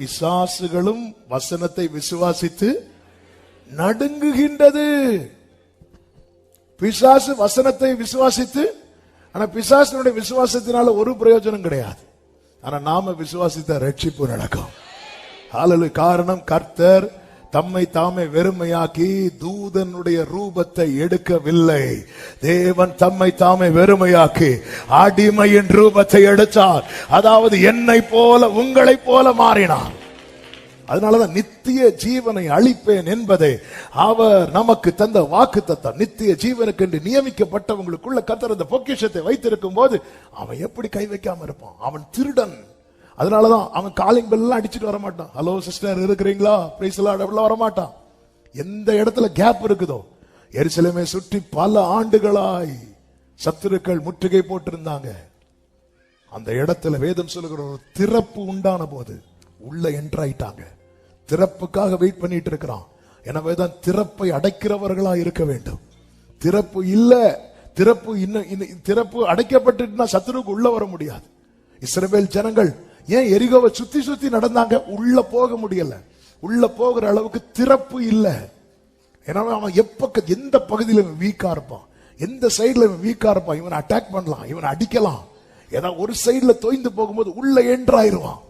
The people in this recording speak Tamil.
பிசாசுகளும் வசனத்தை விசுவாசித்து நடுங்குகின்றது. பிசாசு வசனத்தை விசுவாசித்து ஆனா பிசாசனுடைய விசுவாசத்தினால ஒரு பிரயோஜனம் கிடையாது. ஆனா நாம விசுவாசித்த ரட்சிப்பு நடக்கும். காரணம் கர்த்தர் தம்மை தாமே வெறுமையாக்கி தூதனுடைய ரூபத்தை எடுக்கவில்லை. தேவன் தம்மை தாமே வெறுமையாக்கி அடிமையின் ரூபத்தை எடுத்தார். அதாவது என்னை போல உங்களைப் போல மாறினார். அதனாலதான் நித்திய ஜீவனை அளிப்பேன் என்பதை அவர் நமக்கு தந்த வாக்கு தத்தம் நித்திய ஜீவனுக்கு என்று நியமிக்கப்பட்டவங்களுக்குள்ள கத்தர் அந்த பொக்கிஷத்தை வைத்திருக்கும் போது அவன் எப்படி கை வைக்காம இருப்பான்? அவன் திருடன். அதனாலதான் அவன் காலிங் பெல்லாம் அடிச்சுட்டு வர மாட்டான் ஹலோ சிஸ்டர் இருக்கிறீங்களா பிரைஸ் எல்லாம் வர எந்த இடத்துல கேப் இருக்குதோ எரிசலமே சுற்றி பல ஆண்டுகளாய் சத்துருக்கள் முற்றுகை போட்டிருந்தாங்க. அந்த இடத்துல வேதம் சொல்லுகிற ஒரு திறப்பு உண்டான போது உள்ள என்ட்ராயிட்டாங்க திறப்புக்காக வெயிட் பண்ணிட்டு இருக்கிறான். எனவே தான் திறப்பை அடைக்கிறவர்களா இருக்க வேண்டும். திறப்பு இல்ல திறப்பு இன்னும் திறப்பு அடைக்கப்பட்டுட்டுனா சத்துருக்கு உள்ள வர முடியாது. இஸ்ரேல் ஜனங்கள் ஏன் எரிகோவை சுத்தி சுத்தி நடந்தாங்க? உள்ள போக முடியல. உள்ள போகிற அளவுக்கு திறப்பு இல்லை. ஏன்னா அவன் எப்ப எந்த பகுதியில் இவன் வீக்கா இருப்பான்? எந்த சைடுல இவன் வீக்கா இருப்பான்? இவனை அட்டாக் பண்ணலாம் இவனை அடிக்கலாம். ஏன்னா ஒரு சைடுல தொய்ந்து போகும்போது உள்ள என்றாயிருவான்